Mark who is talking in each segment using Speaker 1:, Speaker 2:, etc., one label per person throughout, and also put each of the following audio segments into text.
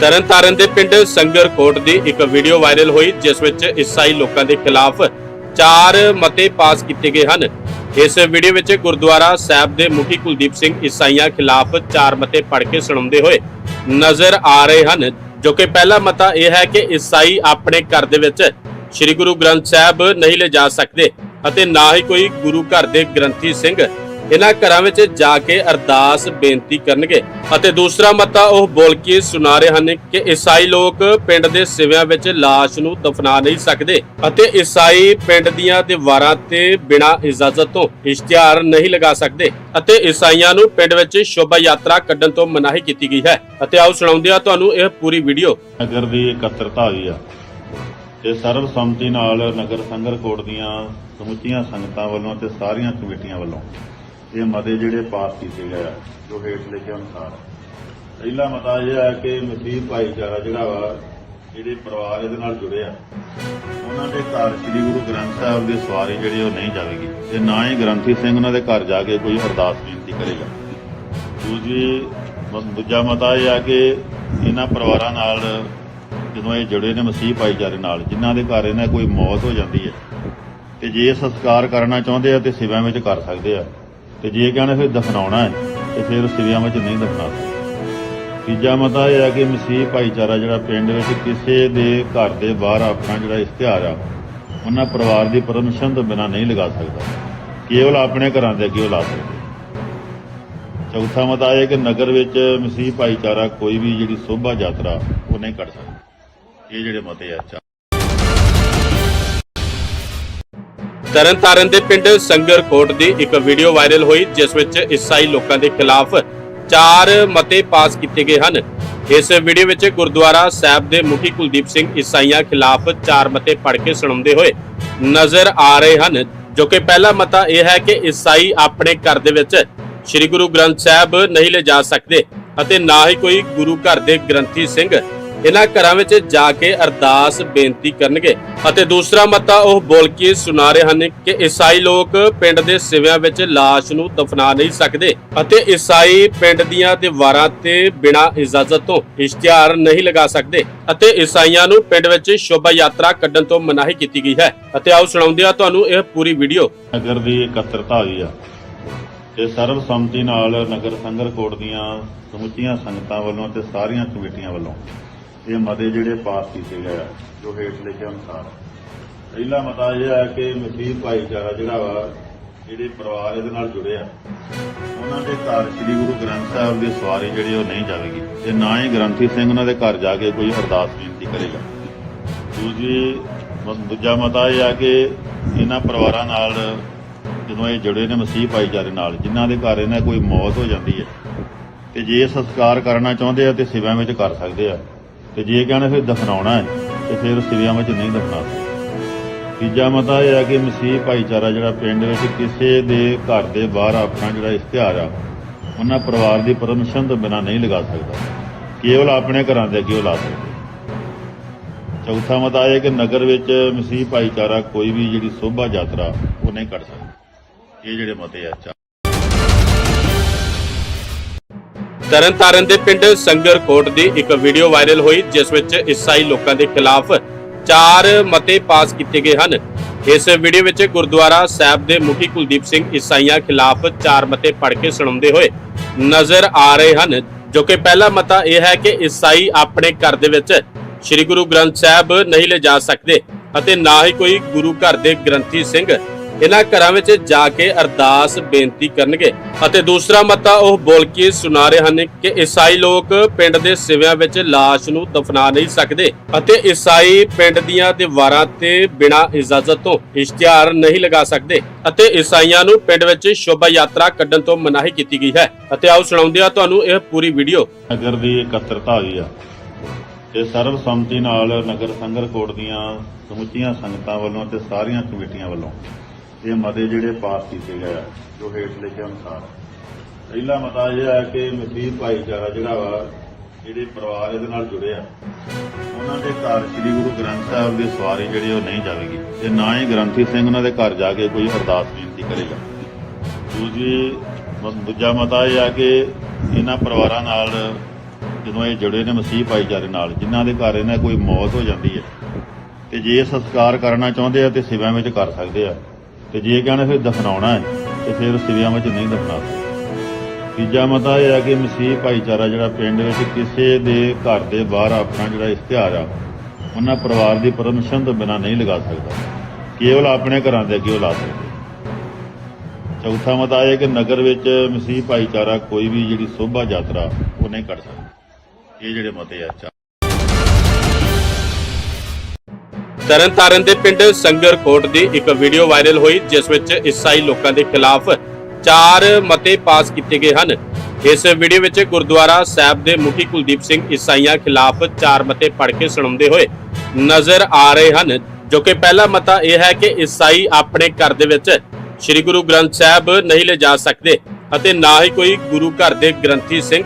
Speaker 1: ਤਰਨਤਾਰਨ ਦੇ ਪਿੰਡ ਸੰਗਰਕੋਟ ਦੀ ਇੱਕ ਵੀਡੀਓ ਵਾਇਰਲ ਹੋਈ, ਜਿਸ ਵਿੱਚ ਈਸਾਈ ਲੋਕਾਂ ਦੇ ਖਿਲਾਫ ਚਾਰ ਮਤੇ ਪਾਸ ਕੀਤੇ ਗਏ ਹਨ। ਇਸ ਵੀਡੀਓ ਵਿੱਚ ਗੁਰਦੁਆਰਾ ਸਾਹਿਬ ਦੇ ਮੁਖੀ ਕੁਲਦੀਪ ਸਿੰਘ ਈਸਾਈਆਂ ਖਿਲਾਫ ਚਾਰ ਮਤੇ ਪੜ੍ਹ ਕੇ ਸੁਣਾਉਂਦੇ ਹੋਏ ਨਜ਼ਰ ਆ ਰਹੇ ਹਨ, ਜੋ ਕਿ ਪਹਿਲਾ ਮਤਾ ਇਹ ਹੈ ਕਿ ਈਸਾਈ ਆਪਣੇ ਘਰ ਦੇ ਵਿੱਚ ਸ੍ਰੀ ਗੁਰੂ ਗ੍ਰੰਥ ਸਾਹਿਬ ਨਹੀਂ ਲਿਜਾ ਸਕਦੇ ਅਤੇ ਨਾ ਹੀ ਕੋਈ ਗੁਰੂ ਘਰ ਦੇ ਗ੍ਰੰਥੀ ਸਿੰਘ ਇਹਨਾਂ ਘਰਾਂ ਵਿੱਚ ਜਾ ਕੇ ਅਰਦਾਸ ਬੇਨਤੀ ਕਰਨਗੇ। ਅਤੇ ਦੂਸਰਾ ਮਤਾ ਉਹ ਬੋਲ ਕੇ ਸੁਣਾ ਰਹੇ ਹਨ ਕਿ ਈਸਾਈ ਲੋਕ ਪਿੰਡ ਦੇ ਸਿਵਿਆਂ ਵਿੱਚ ਲਾਸ਼ ਨੂੰ ਦਫਨਾ ਨਹੀਂ ਸਕਦੇ ਅਤੇ ਈਸਾਈ ਪਿੰਡ ਦੀਆਂ ਦੀਵਾਰਾਂ ਤੇ ਬਿਨਾਂ ਇਜਾਜ਼ਤ ਤੋਂ ਇਸ਼ਤਿਹਾਰ ਨਹੀਂ ਲਗਾ ਸਕਦੇ ਅਤੇ ਈਸਾਈਆਂ ਨੂੰ ਪਿੰਡ ਵਿੱਚ ਸ਼ੋਭਾ ਯਾਤਰਾ ਕੱਢਣ ਤੋਂ ਮਨਾਹੀ ਕੀਤੀ ਗਈ ਹੈ। ਅਤੇ ਆਓ ਸੁਣਾਉਂਦੇ ਆ ਤੁਹਾਨੂੰ ਇਹ ਪੂਰੀ ਵੀਡੀਓ।
Speaker 2: ਨਗਰ ਦੀ ਇਕੱਤਰਤਾ ਹੋਈ ਆ। ਤੇ ਸਰਵ ਸੰਮਤੀ ਨਾਲ ਨਗਰ ਸੰਗਰ ਕੋਟ ਦੀਆਂ ਸਮੁੱਚੀਆਂ ਸੰਗਤਾਂ ਵੱਲੋਂ ਤੇ ਸਾਰੀਆਂ ਕਮੇਟੀਆਂ ਵੱਲੋਂ ਇਹ ਮਤੇ ਜਿਹੜੇ ਪਾਸ ਕੀਤੇ ਗਏ ਆ, ਜੋ ਹੇਠ ਲਿਖੇ ਅਨੁਸਾਰ। ਪਹਿਲਾ ਮਤਾ ਇਹ ਹੈ ਕਿ ਮਸੀਹ ਭਾਈਚਾਰਾ ਜਿਹੜਾ ਵਾ ਜਿਹੜੇ ਪਰਿਵਾਰ ਇਹਦੇ ਨਾਲ ਜੁੜੇ ਆ ਉਹਨਾਂ ਦੇ ਘਰ ਸ੍ਰੀ ਗੁਰੂ ਗ੍ਰੰਥ ਸਾਹਿਬ ਦੀ ਸਵਾਰੀ ਜਿਹੜੀ ਉਹ ਨਹੀਂ ਜਾਵੇਗੀ। ਤੇ ਨਾ ਹੀ ਗ੍ਰੰਥੀ ਸਿੰਘ ਉਹਨਾਂ ਦੇ ਘਰ ਜਾ ਕੇ ਕੋਈ ਅਰਦਾਸ ਬੇਨਤੀ ਕਰੇਗਾ। ਦੂਜੀ, ਮ- ਦੂਜਾ ਮਤਾ ਇਹ ਆ ਕਿ ਇਹਨਾਂ ਪਰਿਵਾਰਾਂ ਨਾਲ ਜਦੋਂ ਇਹ ਜੁੜੇ ਨੇ ਮਸੀਹ ਭਾਈਚਾਰੇ ਨਾਲ, ਜਿਨ੍ਹਾਂ ਦੇ ਘਰ ਇਹਨਾਂ ਕੋਈ ਮੌਤ ਹੋ ਜਾਂਦੀ ਹੈ, ਤੇ ਜੇ ਇਹ ਸੰਸਕਾਰ ਕਰਨਾ ਚਾਹੁੰਦੇ ਆ ਤੇ ਸਿਵਿਆਂ ਵਿੱਚ ਕਰ ਸਕਦੇ ਆ। ਤੇ ਜੇ ਕਹਿੰਦੇ ਫਿਰ ਦਫਨਾਉਣਾ ਹੈ ਤੇ ਫਿਰ ਸਿਵਿਆਂ ਵਿੱਚ ਨਹੀਂ ਦਫਨਾ। ਤੀਜਾ ਮਤਾ ਇਹ ਹੈ ਕਿ ਮਸੀਹ ਭਾਈਚਾਰਾ ਜਿਹੜਾ ਪਿੰਡ ਵਿੱਚ ਕਿਸੇ ਦੇ ਘਰ ਦੇ ਬਾਹਰ ਆਪਣਾ ਜਿਹੜਾ ਇਸ਼ਤਿਹਾਰ ਆ, ਉਹਨਾਂ ਪਰਿਵਾਰ ਦੀ ਪਰਮਿਸ਼ਨ ਤੋਂ ਬਿਨਾਂ ਨਹੀਂ ਲਗਾ ਸਕਦਾ। ਕੇਵਲ ਆਪਣੇ ਘਰਾਂ ਦੇ ਅੱਗੇ ਉਹ ਲਾ ਸਕਦਾ। ਚੌਥਾ ਮਤਾ ਇਹ ਕਿ ਨਗਰ ਵਿੱਚ ਮਸੀਹ ਭਾਈਚਾਰਾ ਕੋਈ ਵੀ ਜਿਹੜੀ ਸੋਭਾ ਯਾਤਰਾ ਉਹ ਨਹੀਂ ਕੱਢ ਸਕਦਾ। ਇਹ ਜਿਹੜੇ ਮਤੇ ਆ, ਚਾਰ
Speaker 1: ਤਰਨਤਾਰਨ ਦੇ ਪਿੰਡ ਸੰਗਰਕੋਟ ਦੀ ਇੱਕ ਵੀਡੀਓ ਵਾਇਰਲ ਹੋਈ, ਜਿਸ ਵਿੱਚ ਈਸਾਈ ਲੋਕਾਂ ਦੇ ਖਿਲਾਫ ਚਾਰ ਮਤੇ ਪਾਸ ਕੀਤੇ ਗਏ ਹਨ। ਇਸ ਵੀਡੀਓ ਵਿੱਚ ਗੁਰਦੁਆਰਾ ਸਾਹਿਬ ਦੇ ਮੁਖੀ ਕੁਲਦੀਪ ਸਿੰਘ ਈਸਾਈਆਂ ਖਿਲਾਫ ਚਾਰ ਮਤੇ ਪੜ੍ਹ ਕੇ ਸੁਣਾਉਂਦੇ ਹੋਏ ਨਜ਼ਰ ਆ ਰਹੇ ਹਨ, ਜੋ ਕਿ ਪਹਿਲਾ ਮਤਾ ਇਹ ਹੈ ਕਿ ਈਸਾਈ ਆਪਣੇ ਘਰ ਦੇ ਵਿੱਚ ਸ੍ਰੀ ਗੁਰੂ ਗ੍ਰੰਥ ਸਾਹਿਬ ਨਹੀਂ ਲਿਜਾ ਸਕਦੇ ਅਤੇ ਨਾ ਹੀ ਕੋਈ ਗੁਰੂ ਘਰ ਦੇ ਗ੍ਰੰਥੀ ਸਿੰਘ ਇਹਨਾਂ ਘਰਾਂ ਵਿੱਚ ਜਾ ਕੇ ਅਰਦਾਸ ਬੇਨਤੀ ਕਰਨਗੇ। ਅਤੇ ਦੂਸਰਾ ਮਤਾ ਉਹ ਬੋਲ ਕੇ ਸੁਣਾ ਰਹੇ ਹਨ ਕਿ ਈਸਾਈ ਲੋਕ ਪਿੰਡ ਦੇ ਸਿਵਿਆਂ ਵਿੱਚ ਲਾਸ਼ ਨੂੰ ਦਫਨਾ ਨਹੀਂ ਸਕਦੇ ਅਤੇ ਈਸਾਈ ਪਿੰਡ ਦੀਆਂ ਦੀਵਾਰਾਂ ਤੇ ਬਿਨਾਂ ਇਜਾਜ਼ਤ ਤੋਂ ਇਸ਼ਤਿਹਾਰ ਨਹੀਂ ਲਗਾ ਸਕਦੇ ਅਤੇ ਈਸਾਈਆਂ ਨੂੰ ਪਿੰਡ ਵਿੱਚ ਸ਼ੋਭਾ ਯਾਤਰਾ ਕੱਢਣ ਤੋਂ ਮਨਾਹੀ ਕੀਤੀ ਗਈ ਹੈ। ਅਤੇ ਆਓ ਸੁਣਾਉਂਦੇ ਆ ਤੁਹਾਨੂੰ ਇਹ ਪੂਰੀ ਵੀਡੀਓ।
Speaker 2: ਨਗਰ ਦੀ ਇਕੱਤਰਤਾ ਹੋਈ ਆ। ਤੇ ਸਰਵ ਸੰਮਤੀ ਨਾਲ ਨਗਰ ਸੰਗਰ ਕੋਟ ਦੀਆਂ ਸਮੁੱਚੀਆਂ ਸੰਗਤਾਂ ਵੱਲੋਂ ਤੇ ਸਾਰੀਆਂ ਕਮੇਟੀਆਂ ਵੱਲੋਂ ਇਹ ਮਤੇ ਜਿਹੜੇ ਪਾਸ ਕੀਤੇ ਗਏ ਜੋ ਹੇਠ ਲਿਖੇ ਅਨੁਸਾਰ। ਪਹਿਲਾ ਮਤਾ ਇਹ ਹੈ ਕਿ ਮਸੀਹ ਭਾਈਚਾਰਾ ਜਿਹੜਾ ਵਾ, ਜਿਹੜੇ ਪਰਿਵਾਰ ਇਹਦੇ ਨਾਲ ਜੁੜੇ ਆ, ਉਹਨਾਂ ਦੇ ਘਰ ਸ੍ਰੀ ਗੁਰੂ ਗ੍ਰੰਥ ਸਾਹਿਬ ਦੇ ਸਵਾਰੀ ਜਿਹੜੀ ਉਹ ਨਹੀਂ ਜਾਵੇਗੀ। ਤੇ ਨਾ ਹੀ ਗ੍ਰੰਥੀ ਸਿੰਘ ਉਹਨਾਂ ਦੇ ਘਰ ਜਾ ਕੇ ਕੋਈ ਅਰਦਾਸ ਬੇਨਤੀ ਕਰੇਗਾ। ਦੂਜੀ ਦੂਜਾ ਮਤਾ ਇਹ ਆ ਕਿ ਇਹਨਾਂ ਪਰਿਵਾਰਾਂ ਨਾਲ ਜਦੋਂ ਇਹ ਜੁੜੇ ਨੇ ਮਸੀਹ ਭਾਈਚਾਰੇ ਨਾਲ, ਜਿਨ੍ਹਾਂ ਦੇ ਘਰ ਇਹਨਾਂ ਕੋਈ ਮੌਤ ਹੋ ਜਾਂਦੀ ਹੈ, ਤੇ ਜੇ ਇਹ ਸੰਸਕਾਰ ਕਰਨਾ ਚਾਹੁੰਦੇ ਆ ਤੇ ਸਿਵਿਆਂ ਵਿੱਚ ਕਰ ਸਕਦੇ ਆ। ਤੇ ਜੇ ਕਹਿੰਦੇ ਫਿਰ ਦਫਨਾਉਣਾ ਹੈ, ਤੇ ਫਿਰ ਸਿਵਿਆਂ ਵਿੱਚ ਨਹੀਂ ਦਫਨਾ ਸਕਦੇ। ਤੀਜਾ ਮਤਾ ਇਹ ਹੈ ਕਿ ਮਸੀਹ ਭਾਈਚਾਰਾ ਜਿਹੜਾ ਪਿੰਡ ਵਿੱਚ ਕਿਸੇ ਦੇ ਘਰ ਦੇ ਬਾਹਰ ਆਪਣਾ ਜਿਹੜਾ ਇਸ਼ਤਿਹਾਰ ਆ, ਉਹਨਾਂ ਪਰਿਵਾਰ ਦੀ ਪਰਮਿਸ਼ਨ ਤੋਂ ਬਿਨਾਂ ਨਹੀਂ ਲਗਾ ਸਕਦਾ। ਕੇਵਲ ਆਪਣੇ ਘਰਾਂ ਦੇ ਅੱਗੇ ਉਹ ਲਾ ਸਕਦੇ। ਚੌਥਾ ਮਤਾ ਇਹ ਹੈ ਕਿ ਨਗਰ ਵਿੱਚ ਮਸੀਹ ਭਾਈਚਾਰਾ ਕੋਈ ਵੀ ਜਿਹੜੀ ਸੋਭਾ ਯਾਤਰਾ ਉਹ ਨਹੀਂ ਕਰ ਸਕਦਾ। ਇਹ ਜਿਹੜੇ ਮਤੇ ਆ
Speaker 1: ਤਰਨਤਾਰਨ ਦੇ ਪਿੰਡ ਸੰਗਰਕੋਟ ਦੀ ਇੱਕ ਵੀਡੀਓ ਵਾਇਰਲ ਹੋਈ, ਜਿਸ ਵਿੱਚ ਈਸਾਈ ਲੋਕਾਂ ਦੇ ਖਿਲਾਫ ਚਾਰ ਮਤੇ ਪਾਸ ਕੀਤੇ ਗਏ ਹਨ। ਇਸ ਵੀਡੀਓ ਵਿੱਚ ਗੁਰਦੁਆਰਾ ਸਾਹਿਬ ਦੇ ਮੁਖੀ ਕੁਲਦੀਪ ਸਿੰਘ ਈਸਾਈਆਂ ਖਿਲਾਫ ਚਾਰ ਮਤੇ ਪੜ੍ਹ ਕੇ ਸੁਣਾਉਂਦੇ ਹੋਏ ਨਜ਼ਰ ਆ ਰਹੇ ਹਨ, ਜੋ ਕਿ ਪਹਿਲਾ ਮਤਾ ਇਹ ਹੈ ਕਿ ਈਸਾਈ ਆਪਣੇ ਘਰ ਦੇ ਵਿੱਚ ਸ੍ਰੀ ਗੁਰੂ ਗ੍ਰੰਥ ਸਾਹਿਬ ਨਹੀਂ ਲਿਜਾ ਸਕਦੇ ਅਤੇ ਨਾ ਹੀ ਕੋਈ ਗੁਰੂ ਘਰ ਦੇ ਗ੍ਰੰਥੀ ਸਿੰਘ ਇਹਨਾਂ ਘਰਾਂ ਵਿੱਚ ਜਾ ਕੇ ਅਰਦਾਸ ਬੇਨਤੀ ਕਰਨਗੇ। ਅਤੇ ਦੂਸਰਾ ਮਤਾ ਉਹ ਬੋਲ ਕੇ ਸੁਣਾ ਰਹੇ ਹਨ ਕਿ ਈਸਾਈ ਲੋਕ ਪਿੰਡ ਦੇ ਸਿਵਿਆਂ ਵਿੱਚ ਲਾਸ਼ ਨੂੰ ਦਫਨਾ ਨਹੀਂ ਸਕਦੇ ਅਤੇ ਈਸਾਈ ਪਿੰਡ ਦੀਆਂ ਦੀਵਾਰਾਂ ਤੇ ਬਿਨਾਂ ਇਜਾਜ਼ਤ ਤੋਂ ਇਸ਼ਤਿਹਾਰ ਨਹੀਂ ਲਗਾ ਸਕਦੇ ਅਤੇ ਈਸਾਈਆਂ ਨੂੰ ਪਿੰਡ ਵਿੱਚ ਸ਼ੋਭਾ ਯਾਤਰਾ ਕੱਢਣ ਤੋਂ ਮਨਾਹੀ ਕੀਤੀ ਗਈ ਹੈ। ਅਤੇ ਆਓ ਸੁਣਾਉਂਦੇ ਆ ਤੁਹਾਨੂੰ ਇਹ ਪੂਰੀ ਵੀਡੀਓ।
Speaker 2: ਨਗਰ ਦੀ ਇਕੱਤਰਤਾ ਹੋਈ ਆ। ਤੇ ਸਰਵ ਸੰਮਤੀ ਨਾਲ ਨਗਰ ਸੰਗਰ ਕੋਟ ਦੀਆਂ ਸਮੁੱਚੀਆਂ ਸੰਗਤਾਂ ਵੱਲੋਂ ਤੇ ਸਾਰੀਆਂ ਕਮੇਟੀਆਂ ਵੱਲੋਂ ਇਹ ਮਤੇ ਜਿਹੜੇ ਪਾਸ ਕੀਤੇ ਗਏ ਆ, ਜੋ ਹੇਠ ਲਿਖੇ ਅਨੁਸਾਰ। ਪਹਿਲਾ ਮਤਾ ਇਹ ਹੈ ਕਿ ਮਸੀਹ ਭਾਈਚਾਰਾ ਜਿਹੜਾ ਵਾ, ਜਿਹੜੇ ਪਰਿਵਾਰ ਇਹਦੇ ਨਾਲ ਜੁੜੇ ਆ, ਉਹਨਾਂ ਦੇ ਘਰ ਸ੍ਰੀ ਗੁਰੂ ਗ੍ਰੰਥ ਸਾਹਿਬ ਦੀ ਸਵਾਰੀ ਜਿਹੜੀ ਉਹ ਨਹੀਂ ਜਾਵੇਗੀ ਤੇ ਨਾ ਹੀ ਗ੍ਰੰਥੀ ਸਿੰਘ ਉਹਨਾਂ ਦੇ ਘਰ ਜਾ ਕੇ ਕੋਈ ਅਰਦਾਸ ਬੇਨਤੀ ਕਰੇਗਾ। ਦੂਜੀ ਦੂਜਾ ਮਤਾ ਇਹ ਆ ਕਿ ਇਹਨਾਂ ਪਰਿਵਾਰਾਂ ਨਾਲ ਜਦੋਂ ਇਹ ਜੁੜੇ ਨੇ ਮਸੀਹ ਭਾਈਚਾਰੇ ਨਾਲ, ਜਿਨ੍ਹਾਂ ਦੇ ਘਰ ਇਹਨਾਂ ਕੋਈ ਮੌਤ ਹੋ ਜਾਂਦੀ ਹੈ, ਤੇ ਜੇ ਇਹ ਸੰਸਕਾਰ ਕਰਨਾ ਚਾਹੁੰਦੇ ਆ ਤੇ ਸਿਵਿਆਂ ਵਿੱਚ ਕਰ ਸਕਦੇ ਆ। ਤੇ ਜੇ ਕਹਿੰਦੇ ਫਿਰ ਦਫਨਾਉਣਾ ਹੈ, ਤੇ ਫਿਰ ਸਿਵਿਆਂ ਵਿੱਚ ਨਹੀਂ ਦਫਨਾ। ਤੀਜਾ ਮਤਾ ਇਹ ਹੈ ਕਿ ਮਸੀਹ ਭਾਈਚਾਰਾ ਜਿਹੜਾ ਪਿੰਡ ਵਿੱਚ ਕਿਸੇ ਦੇ ਘਰ ਦੇ ਬਾਹਰ ਆਪਣਾ ਜਿਹੜਾ ਇਸ਼ਤਿਹਾਰ ਆ, ਉਹਨਾਂ ਪਰਿਵਾਰ ਦੀ ਪਰਮਿਸ਼ਨ ਤੋਂ ਬਿਨਾਂ ਨਹੀਂ ਲਗਾ ਸਕਦਾ। ਕੇਵਲ ਆਪਣੇ ਘਰਾਂ ਦੇ ਅੱਗੇ ਉਹ ਲਾ ਸਕਦੇ। ਚੌਥਾ ਮਤਾ ਇਹ ਹੈ ਕਿ ਨਗਰ ਵਿੱਚ ਮਸੀਹ ਭਾਈਚਾਰਾ ਕੋਈ ਵੀ ਜਿਹੜੀ ਸੋਭਾ ਯਾਤਰਾ ਉਹ ਨਹੀਂ ਕਰ ਸਕਦਾ। ਇਹ ਜਿਹੜੇ ਮਤੇ ਆ, ਚਾਰ
Speaker 1: ਤਰਨਤਾਰਨ ਦੇ ਪਿੰਡ ਸੰਗਰਕੋਟ ਦੀ ਇੱਕ ਵੀਡੀਓ ਵਾਇਰਲ ਹੋਈ, ਜਿਸ ਵਿੱਚ ਈਸਾਈ ਲੋਕਾਂ ਦੇ ਖਿਲਾਫ ਚਾਰ ਮਤੇ ਪਾਸ ਕੀਤੇ ਗਏ ਹਨ। ਇਸ ਵੀਡੀਓ ਵਿੱਚ ਗੁਰਦੁਆਰਾ ਸਾਹਿਬ ਦੇ ਮੁਖੀ ਕੁਲਦੀਪ ਸਿੰਘ ਈਸਾਈਆਂ ਖਿਲਾਫ ਚਾਰ ਮਤੇ ਪੜ੍ਹ ਕੇ ਸੁਣਾਉਂਦੇ ਹੋਏ ਨਜ਼ਰ ਆ ਰਹੇ ਹਨ, ਜੋ ਕਿ ਪਹਿਲਾ ਮਤਾ ਇਹ ਹੈ ਕਿ ਈਸਾਈ ਆਪਣੇ ਘਰ ਦੇ ਵਿੱਚ ਸ੍ਰੀ ਗੁਰੂ ਗ੍ਰੰਥ ਸਾਹਿਬ ਨਹੀਂ ਲਿਜਾ ਸਕਦੇ ਅਤੇ ਨਾ ਹੀ ਕੋਈ ਗੁਰੂ ਘਰ ਦੇ ਗ੍ਰੰਥੀ ਸਿੰਘ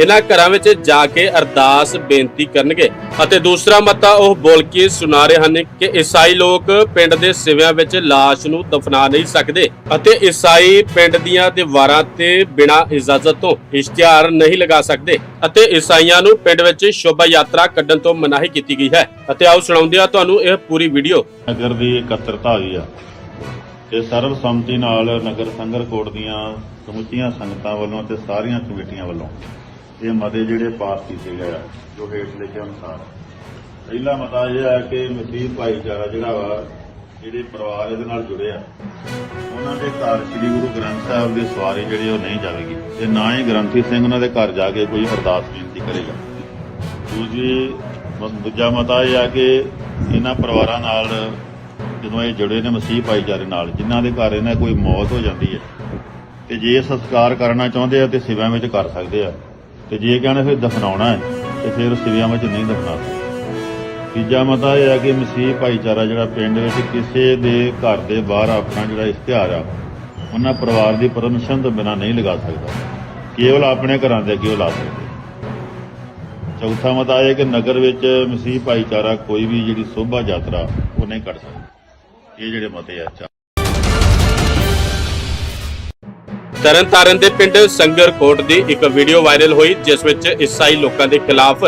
Speaker 1: ਇਹਨਾਂ ਘਰਾਂ ਵਿੱਚ ਜਾ ਕੇ ਅਰਦਾਸ, ਬੇਨਤੀ ਕਰਨਗੇ। ਅਤੇ ਦੂਸਰਾ ਮਤਾ ਉਹ ਬੋਲ ਕੇ ਸੁਣਾ ਰਹੇ ਹਨ ਕਿ ਈਸਾਈ ਲੋਕ ਪਿੰਡ ਦੇ ਸਿਵਿਆਂ ਵਿੱਚ ਲਾਸ਼ ਨੂੰ ਦਫਨਾ ਨਹੀਂ ਸਕਦੇ ਅਤੇ ਈਸਾਈ ਪਿੰਡ ਦੀਆਂ ਦੀਵਾਰਾਂ ਤੇ ਬਿਨਾਂ ਇਜਾਜ਼ਤ ਤੋਂ ਇਸ਼ਤਿਹਾਰ ਨਹੀਂ ਲਗਾ ਸਕਦੇ ਅਤੇ ਈਸਾਈਆਂ ਨੂੰ ਪਿੰਡ ਵਿੱਚ ਸ਼ੋਭਾ ਯਾਤਰਾ ਕੱਢਣ ਤੋਂ ਮਨਾਹੀ ਕੀਤੀ ਗਈ ਹੈ। ਅਤੇ ਆਓ ਸੁਣਾਉਂਦੇ ਆ ਤੁਹਾਨੂੰ ਇਹ ਪੂਰੀ ਵੀਡੀਓ।
Speaker 2: ਨਗਰ ਦੀ ਇਕੱਤਰਤਾ ਹੋਈ ਆ ਤੇ ਸਰਬਸੰਮਤੀ ਨਾਲ ਨਗਰ ਸੰਗਰ ਕੋਟ ਦੀਆਂ ਸਮੁੱਚੀਆਂ ਸੰਗਤਾਂ ਵੱਲੋਂ ਤੇ ਸਾਰੀਆਂ ਕਮੇਟੀਆਂ ਵੱਲੋਂ ਇਹ ਮਤੇ ਜਿਹੜੇ ਪਾਸ ਕੀਤੇ ਗਏ ਆ, ਜੋ ਹੇਠ ਲਿਖੇ ਅਨੁਸਾਰ। ਪਹਿਲਾ ਮਤਾ ਇਹ ਆ ਕਿ ਮਸੀਹ ਭਾਈਚਾਰਾ ਜਿਹੜਾ ਵਾ, ਜਿਹੜੇ ਪਰਿਵਾਰ ਇਹਦੇ ਨਾਲ ਜੁੜੇ ਆ, ਉਹਨਾਂ ਦੇ ਘਰ ਸ੍ਰੀ ਗੁਰੂ ਗ੍ਰੰਥ ਸਾਹਿਬ ਦੇ ਸਵਾਰੀ ਜਿਹੜੀ ਉਹ ਨਹੀਂ ਜਾਵੇਗੀ। ਤੇ ਨਾ ਹੀ ਗ੍ਰੰਥੀ ਸਿੰਘ ਉਹਨਾਂ ਦੇ ਘਰ ਜਾ ਕੇ ਕੋਈ ਅਰਦਾਸ ਬੇਨਤੀ ਕਰੇਗਾ। ਦੂਜੀ ਦੂਜਾ ਮਤਾ ਇਹ ਆ ਕਿ ਇਹਨਾਂ ਪਰਿਵਾਰਾਂ ਨਾਲ ਜਦੋਂ ਇਹ ਜੁੜੇ ਨੇ ਮਸੀਹ ਭਾਈਚਾਰੇ ਨਾਲ, ਜਿਨ੍ਹਾਂ ਦੇ ਘਰ ਇਹਨਾਂ ਕੋਈ ਮੌਤ ਹੋ ਜਾਂਦੀ ਹੈ, ਤੇ ਜੇ ਇਹ ਸੰਸਕਾਰ ਕਰਨਾ ਚਾਹੁੰਦੇ ਆ ਤੇ ਸਿਵਿਆਂ ਵਿੱਚ ਕਰ ਸਕਦੇ ਆ। ਤੇ ਜੇ ਕਹਿੰਦੇ ਫਿਰ ਦਫਨਾਉਣਾ ਹੈ, ਤੇ ਫਿਰ ਸਿਵਿਆਂ ਵਿੱਚ ਨਹੀਂ ਦਫਨਾ। ਤੀਜਾ ਮਤਾ ਇਹ ਹੈ ਕਿ ਮਸੀਹ ਭਾਈਚਾਰਾ ਜਿਹੜਾ ਪਿੰਡ ਵਿੱਚ ਕਿਸੇ ਦੇ ਘਰ ਦੇ ਬਾਹਰ ਆਪਣਾ ਜਿਹੜਾ ਇਸ਼ਤਿਹਾਰ ਆ, ਉਹਨਾਂ ਪਰਿਵਾਰ ਦੀ ਪਰਮਿਸ਼ਨ ਤੋਂ ਬਿਨਾਂ ਨਹੀਂ ਲਗਾ ਸਕਦਾ। ਕੇਵਲ ਆਪਣੇ ਘਰਾਂ ਦੇ ਅੱਗੇ ਲਾ ਸਕਦੇ। ਚੌਥਾ ਮਤਾ ਇਹ ਕਿ ਨਗਰ ਵਿੱਚ ਮਸੀਹ ਭਾਈਚਾਰਾ ਕੋਈ ਵੀ ਜਿਹੜੀ ਸੋਭਾ ਯਾਤਰਾ, ਉਹ ਨਹੀਂ ਕੱਢ ਸਕਦਾ। ਇਹ ਜਿਹੜੇ ਮਤੇ ਆ
Speaker 1: ਤਰਨਤਾਰਨ ਦੇ ਪਿੰਡ ਸੰਗਰਕੋਟ ਦੀ ਇੱਕ ਵੀਡੀਓ ਵਾਇਰਲ ਹੋਈ, ਜਿਸ ਵਿੱਚ ਈਸਾਈ ਲੋਕਾਂ ਦੇ ਖਿਲਾਫ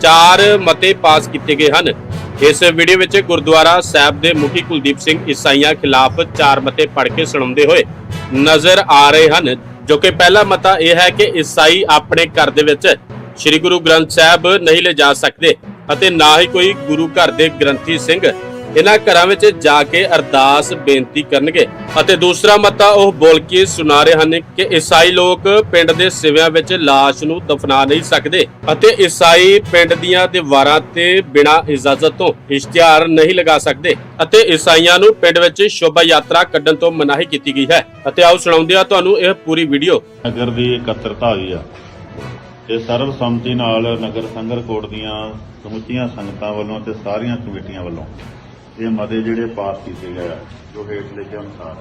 Speaker 1: ਚਾਰ ਮਤੇ ਪਾਸ ਕੀਤੇ ਗਏ ਹਨ। ਇਸ ਵੀਡੀਓ ਵਿੱਚ ਗੁਰਦੁਆਰਾ ਸਾਹਿਬ ਦੇ ਮੁਖੀ ਕੁਲਦੀਪ ਸਿੰਘ ਈਸਾਈਆਂ ਖਿਲਾਫ ਚਾਰ ਮਤੇ ਪੜ੍ਹ ਕੇ ਸੁਣਾਉਂਦੇ ਹੋਏ ਨਜ਼ਰ ਆ ਰਹੇ ਹਨ, ਜੋ ਕਿ ਪਹਿਲਾ ਮਤਾ ਇਹ ਹੈ ਕਿ ਈਸਾਈ ਆਪਣੇ ਘਰ ਦੇ ਵਿੱਚ ਸ੍ਰੀ ਗੁਰੂ ਗ੍ਰੰਥ ਸਾਹਿਬ ਨਹੀਂ ਲਿਜਾ ਸਕਦੇ ਅਤੇ ਨਾ ਹੀ ਕੋਈ ਗੁਰੂ ਘਰ ਦੇ ਗ੍ਰੰਥੀ ਸਿੰਘ ਇਹਨਾਂ ਘਰਾਂ ਵਿੱਚ ਜਾ ਕੇ ਅਰਦਾਸ ਬੇਨਤੀ ਕਰਨਗੇ। ਅਤੇ ਦੂਸਰਾ ਮਤਾ ਉਹ ਬੋਲ ਕੇ ਸੁਣਾ ਰਹੇ ਹਨ ਕਿ ਈਸਾਈ ਲੋਕ ਪਿੰਡ ਦੇ ਸਿਵਿਆਂ ਵਿੱਚ ਲਾਸ਼ ਨੂੰ ਦਫਨਾ ਨਹੀਂ ਸਕਦੇ ਅਤੇ ਈਸਾਈ ਪਿੰਡ ਦੀਆਂ ਦੀਵਾਰਾਂ ਤੇ ਬਿਨਾਂ ਇਜਾਜ਼ਤ ਤੋਂ ਇਸ਼ਤਿਹਾਰ ਨਹੀਂ ਲਗਾ ਸਕਦੇ ਅਤੇ ਈਸਾਈਆਂ ਨੂੰ ਪਿੰਡ ਵਿੱਚ ਸ਼ੋਭਾ ਯਾਤਰਾ ਕੱਢਣ ਤੋਂ ਮਨਾਹੀ ਕੀਤੀ ਗਈ ਹੈ। ਅਤੇ ਆਓ ਸੁਣਾਉਂਦੇ ਆ ਤੁਹਾਨੂੰ ਇਹ ਪੂਰੀ ਵੀਡੀਓ।
Speaker 2: ਨਗਰ ਦੀ ਇਕੱਤਰਤਾ ਹੋਈ ਆ। ਤੇ ਸਰਬਸੰਮਤੀ ਨਾਲ ਨਗਰ ਸੰਗਰ ਕੋਟ ਦੀਆਂ ਸਮੁੱਚੀਆਂ ਸੰਗਤਾਂ ਵੱਲੋਂ ਤੇ ਸਾਰੀਆਂ ਕਮੇਟੀਆਂ ਵੱਲੋਂ ਇਹ ਮਤੇ ਜਿਹੜੇ ਪਾਸ ਕੀਤੇ ਗਏ ਆ, ਜੋ ਹੇਠ ਲਿਖੇ ਅਨੁਸਾਰ।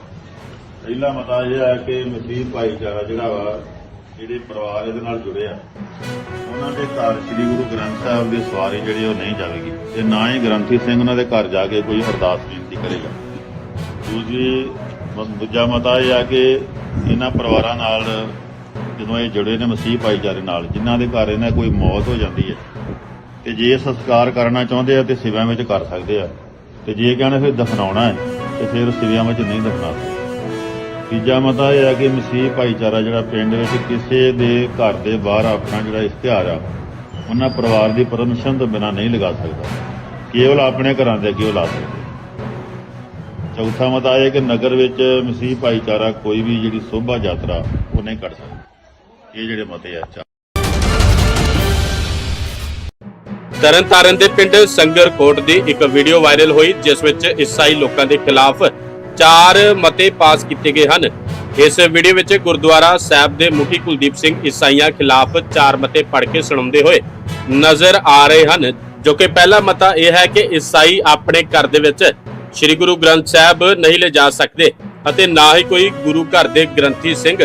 Speaker 2: ਪਹਿਲਾ ਮਤਾ ਇਹ ਹੈ ਕਿ ਮਸੀਹ ਭਾਈਚਾਰਾ ਜਿਹੜਾ ਵਾ, ਜਿਹੜੇ ਪਰਿਵਾਰ ਇਹਦੇ ਨਾਲ ਜੁੜੇ ਆ, ਉਹਨਾਂ ਦੇ ਘਰ ਸ੍ਰੀ ਗੁਰੂ ਗ੍ਰੰਥ ਸਾਹਿਬ ਦੀ ਸਵਾਰੀ ਜਿਹੜੀ ਉਹ ਨਹੀਂ ਜਾਵੇਗੀ। ਤੇ ਨਾ ਹੀ ਗ੍ਰੰਥੀ ਸਿੰਘ ਉਹਨਾਂ ਦੇ ਘਰ ਜਾ ਕੇ ਕੋਈ ਅਰਦਾਸ ਬੇਨਤੀ ਕਰੇਗਾ। ਦੂਜੀ ਦੂਜਾ ਮਤਾ ਇਹ ਆ ਕਿ ਇਹਨਾਂ ਪਰਿਵਾਰਾਂ ਨਾਲ ਜਦੋਂ ਇਹ ਜੁੜੇ ਨੇ ਮਸੀਹ ਭਾਈਚਾਰੇ ਨਾਲ, ਜਿਨ੍ਹਾਂ ਦੇ ਘਰ ਇਹਨਾਂ ਕੋਈ ਮੌਤ ਹੋ ਜਾਂਦੀ ਹੈ, ਤੇ ਜੇ ਇਹ ਸੰਸਕਾਰ ਕਰਨਾ ਚਾਹੁੰਦੇ ਆ ਤੇ ਸਿਵਿਆਂ ਵਿੱਚ ਕਰ ਸਕਦੇ ਆ। ਤੇ ਜੇ ਕਹਿੰਦੇ ਫਿਰ ਦਫਨਾਉਣਾ ਹੈ, ਤੇ ਫਿਰ ਸਿਵਿਆਂ ਵਿੱਚ ਨਹੀਂ ਦਫਨਾ ਤੀਜਾ ਮਤਾ ਇਹ ਹੈ ਕਿ ਮਸੀਹ ਭਾਈਚਾਰਾ ਜਿਹੜਾ ਪਿੰਡ ਵਿੱਚ ਕਿਸੇ ਦੇ ਘਰ ਦੇ ਬਾਹਰ ਆਪਣਾ ਜਿਹੜਾ ਇਸ਼ਤਿਹਾਰ ਆ, ਉਹਨਾਂ ਪਰਿਵਾਰ ਦੀ ਪਰਮਿਸ਼ਨ ਤੋਂ ਬਿਨਾਂ ਨਹੀਂ ਲਗਾ ਸਕਦਾ। ਕੇਵਲ ਆਪਣੇ ਘਰਾਂ ਦੇ ਅੱਗੇ ਉਹ ਲਾ ਸਕਦੇ। ਚੌਥਾ ਮਤਾ ਇਹ ਕਿ ਨਗਰ ਵਿੱਚ ਮਸੀਹ ਭਾਈਚਾਰਾ ਕੋਈ ਵੀ ਜਿਹੜੀ ਸੋਭਾ ਯਾਤਰਾ ਉਹ ਨਹੀਂ ਕਰ ਸਕਦਾ। ਇਹ ਜਿਹੜੇ ਮਤੇ ਆ
Speaker 1: ਤਰਨਤਾਰਨ ਦੇ ਪਿੰਡ ਸੰਗਰਕੋਟ ਦੀ ਇੱਕ ਵੀਡੀਓ ਵਾਇਰਲ ਹੋਈ, ਜਿਸ ਵਿੱਚ ਈਸਾਈ ਲੋਕਾਂ ਦੇ ਖਿਲਾਫ ਚਾਰ ਮਤੇ ਪਾਸ ਕੀਤੇ ਗਏ ਹਨ। ਇਸ ਵੀਡੀਓ ਵਿੱਚ ਗੁਰਦੁਆਰਾ ਸਾਹਿਬ ਦੇ ਮੁਖੀ ਕੁਲਦੀਪ ਸਿੰਘ ਈਸਾਈਆਂ ਖਿਲਾਫ ਚਾਰ ਮਤੇ ਪੜ੍ਹ ਕੇ ਸੁਣਾਉਂਦੇ ਹੋਏ ਨਜ਼ਰ ਆ ਰਹੇ ਹਨ, ਜੋ ਕਿ ਪਹਿਲਾ ਮਤਾ ਇਹ ਹੈ ਕਿ ਈਸਾਈ ਆਪਣੇ ਘਰ ਦੇ ਵਿੱਚ ਸ੍ਰੀ ਗੁਰੂ ਗ੍ਰੰਥ ਸਾਹਿਬ ਨਹੀਂ ਲਿਜਾ ਸਕਦੇ ਅਤੇ ਨਾ ਹੀ ਕੋਈ ਗੁਰੂ ਘਰ ਦੇ ਗ੍ਰੰਥੀ ਸਿੰਘ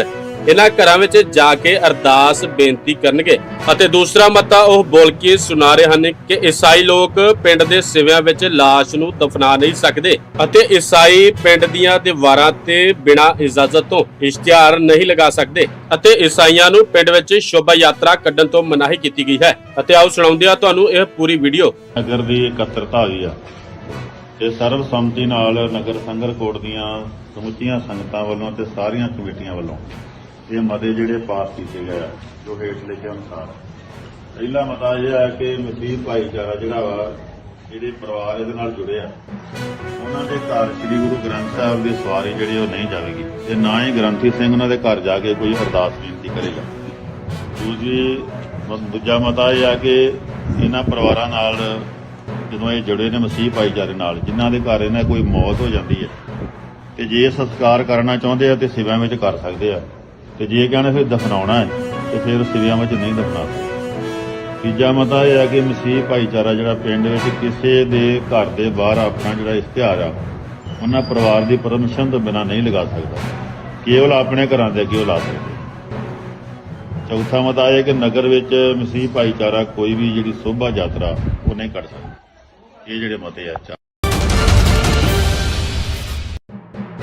Speaker 1: ਇਹਨਾਂ ਘਰਾਂ ਵਿੱਚ ਜਾ ਕੇ ਅਰਦਾਸ, ਬੇਨਤੀ ਕਰਨਗੇ। ਅਤੇ ਦੂਸਰਾ ਮਤਾ ਉਹ ਬੋਲ ਕੇ ਸੁਣਾ ਰਹੇ ਹਨ ਕਿ ਈਸਾਈ ਲੋਕ ਪਿੰਡ ਦੇ ਸਿਵਿਆਂ ਵਿੱਚ ਲਾਸ਼ ਨੂੰ ਦਫਨਾ ਨਹੀਂ ਸਕਦੇ ਅਤੇ ਈਸਾਈ ਪਿੰਡ ਦੀਆਂ ਦੀਵਾਰਾਂ ਤੇ ਬਿਨਾਂ ਇਜਾਜ਼ਤ ਤੋਂ ਇਸ਼ਤਿਹਾਰ ਨਹੀਂ ਲਗਾ ਸਕਦੇ ਅਤੇ ਈਸਾਈਆਂ ਨੂੰ ਪਿੰਡ ਵਿੱਚ ਸ਼ੋਭਾ ਯਾਤਰਾ ਕੱਢਣ ਤੋਂ ਮਨਾਹੀ ਕੀਤੀ ਗਈ ਹੈ। ਅਤੇ ਆਓ ਸੁਣਾਉਂਦੇ ਆ ਤੁਹਾਨੂੰ ਇਹ ਪੂਰੀ ਵੀਡੀਓ।
Speaker 2: ਨਗਰ ਦੀ ਇਕੱਤਰਤਾ ਹੋਈ ਆ। ਤੇ ਸਰਬਸੰਮਤੀ ਨਾਲ ਨਗਰ ਸੰਗਰ ਕੋਟ ਦੀਆਂ ਸਮੁੱਚੀਆਂ ਸੰਗਤਾਂ ਵੱਲੋਂ ਤੇ ਸਾਰੀਆਂ ਕਮੇਟੀਆਂ ਵੱਲੋਂ ਇਹ ਮਤੇ ਜਿਹੜੇ ਪਾਸ ਕੀਤੇ ਗਏ ਆ, ਜੋ ਹੇਠ ਲਿਖੇ ਅਨੁਸਾਰ। ਪਹਿਲਾ ਮਤਾ ਇਹ ਹੈ ਕਿ ਮਸੀਹ ਭਾਈਚਾਰਾ ਜਿਹੜਾ ਵਾ ਜਿਹੜੇ ਪਰਿਵਾਰ ਇਹਦੇ ਨਾਲ ਜੁੜੇ ਆ ਉਹਨਾਂ ਦੇ ਘਰ ਸ੍ਰੀ ਗੁਰੂ ਗ੍ਰੰਥ ਸਾਹਿਬ ਦੀ ਸਵਾਰੀ ਜਿਹੜੀ ਉਹ ਨਹੀਂ ਜਾਵੇਗੀ। ਤੇ ਨਾ ਹੀ ਗ੍ਰੰਥੀ ਸਿੰਘ ਉਹਨਾਂ ਦੇ ਘਰ ਜਾ ਕੇ ਕੋਈ ਅਰਦਾਸ ਬੇਨਤੀ ਕਰੇਗਾ। ਦੂਜੀ ਦੂਜਾ ਮਤਾ ਇਹ ਆ ਕਿ ਇਹਨਾਂ ਪਰਿਵਾਰਾਂ ਨਾਲ ਜਦੋਂ ਇਹ ਜੁੜੇ ਨੇ ਮਸੀਹ ਭਾਈਚਾਰੇ ਨਾਲ, ਜਿਨ੍ਹਾਂ ਦੇ ਘਰ ਇਹਨਾਂ ਕੋਈ ਮੌਤ ਹੋ ਜਾਂਦੀ ਹੈ, ਤੇ ਜੇ ਇਹ ਸੰਸਕਾਰ ਕਰਨਾ ਚਾਹੁੰਦੇ ਆ ਤੇ ਸਿਵਿਆਂ ਵਿੱਚ ਕਰ ਸਕਦੇ ਆ। ਤੇ ਜੇ ਕਹਿੰਦੇ ਫਿਰ ਦਫਨਾਉਣਾ ਹੈ, ਤੇ ਫਿਰ ਸਿਵਿਆਂ ਵਿੱਚ ਨਹੀਂ ਦਫਨਾ ਤੀਜਾ ਮਤਾ ਇਹ ਹੈ ਕਿ ਮਸੀਹ ਭਾਈਚਾਰਾ ਜਿਹੜਾ ਪਿੰਡ ਵਿੱਚ ਕਿਸੇ ਦੇ ਘਰ ਦੇ ਬਾਹਰ ਆਪਣਾ ਜਿਹੜਾ ਇਸ਼ਤਿਹਾਰ ਆ, ਉਹਨਾਂ ਪਰਿਵਾਰ ਦੀ ਪਰਮਿਸ਼ਨ ਤੋਂ ਬਿਨਾਂ ਨਹੀਂ ਲਗਾ ਸਕਦਾ। ਕੇਵਲ ਆਪਣੇ ਘਰਾਂ ਦੇ ਅੱਗੇ ਉਹ ਲਾ ਸਕਦੇ। ਚੌਥਾ ਮਤਾ ਇਹ ਹੈ ਕਿ ਨਗਰ ਵਿੱਚ ਮਸੀਹ ਭਾਈਚਾਰਾ ਕੋਈ ਵੀ ਜਿਹੜੀ ਸੋਭਾ ਯਾਤਰਾ ਉਹ ਨਹੀਂ ਕੱਢ ਸਕਦਾ। ਇਹ ਜਿਹੜੇ ਮਤੇ ਆ ਚਾ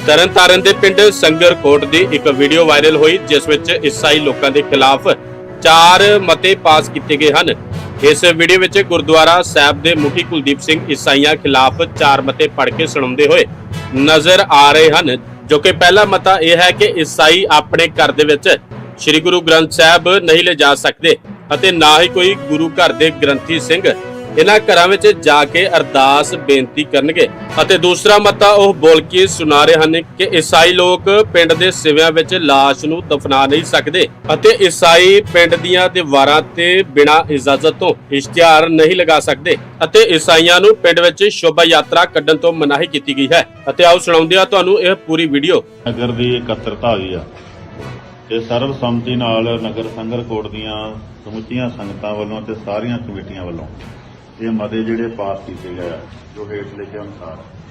Speaker 1: ਤਰਨਤਾਰਨ ਦੇ ਪਿੰਡ ਸੰਗਰਕੋਟ ਦੀ ਇੱਕ ਵੀਡੀਓ ਵਾਇਰਲ ਹੋਈ, ਜਿਸ ਵਿੱਚ ਈਸਾਈ ਲੋਕਾਂ ਦੇ ਖਿਲਾਫ ਚਾਰ ਮਤੇ ਪਾਸ ਕੀਤੇ ਗਏ ਹਨ। ਇਸ ਵੀਡੀਓ ਵਿੱਚ ਗੁਰਦੁਆਰਾ ਸਾਹਿਬ ਦੇ ਮੁਖੀ ਕੁਲਦੀਪ ਸਿੰਘ ਈਸਾਈਆਂ ਖਿਲਾਫ ਚਾਰ ਮਤੇ ਪੜ੍ਹ ਕੇ ਸੁਣਾਉਂਦੇ ਹੋਏ ਨਜ਼ਰ ਆ ਰਹੇ ਹਨ, ਜੋ ਕਿ ਪਹਿਲਾ ਮਤਾ ਇਹ ਹੈ ਕਿ ਈਸਾਈ ਆਪਣੇ ਘਰ ਦੇ ਵਿੱਚ ਸ੍ਰੀ ਗੁਰੂ ਗ੍ਰੰਥ ਸਾਹਿਬ ਨਹੀਂ ਲਿਜਾ ਸਕਦੇ ਅਤੇ ਨਾ ਹੀ ਕੋਈ ਗੁਰੂ ਘਰ ਦੇ ਗ੍ਰੰਥੀ ਸਿੰਘ ਇਹਨਾਂ ਘਰਾਂ ਵਿੱਚ ਜਾ ਕੇ ਅਰਦਾਸ ਬੇਨਤੀ ਕਰਨਗੇ। ਅਤੇ ਦੂਸਰਾ ਮਤਾ ਉਹ ਬੋਲ ਕੇ ਸੁਣਾ ਰਹੇ ਹਨ ਕਿ ਈਸਾਈ ਲੋਕ ਪਿੰਡ ਦੇ ਸਿਵਿਆਂ ਵਿੱਚ ਲਾਸ਼ ਨੂੰ ਦਫਨਾ ਨਹੀਂ ਸਕਦੇ ਅਤੇ ਈਸਾਈ ਪਿੰਡ ਦੀਆਂ ਦੀਵਾਰਾਂ ਤੇ ਬਿਨਾਂ ਇਜਾਜ਼ਤ ਤੋਂ ਇਸ਼ਤਿਹਾਰ ਨਹੀਂ ਲਗਾ ਸਕਦੇ ਅਤੇ ਈਸਾਈਆਂ ਨੂੰ ਪਿੰਡ ਵਿੱਚ ਸ਼ੋਭਾ ਯਾਤਰਾ ਕੱਢਣ ਤੋਂ ਮਨਾਹੀ ਕੀਤੀ ਗਈ ਹੈ। ਅਤੇ ਆਓ ਸੁਣਾਉਂਦੇ ਆ ਤੁਹਾਨੂੰ ਇਹ ਪੂਰੀ ਵੀਡੀਓ।
Speaker 2: ਨਗਰ ਦੀ ਇਕੱਤਰਤਾ ਹੋਈ ਆ। ਤੇ ਸਰਬਸੰਮਤੀ ਨਾਲ ਨਗਰ ਸੰਗਰ ਕੋਟ ਦੀਆਂ ਸਮੁੱਚੀਆਂ ਸੰਗਤਾਂ ਵੱਲੋਂ ਤੇ ਸਾਰੀਆਂ ਕਮੇਟੀਆਂ ਵੱਲੋਂ ਇਹ ਮਤੇ ਜਿਹੜੇ ਪਾਸ ਕੀਤੇ ਗਏ ਆ ਜੋ ਹੇਠ ਲਿਖੇ ਅਨੁਸਾਰ।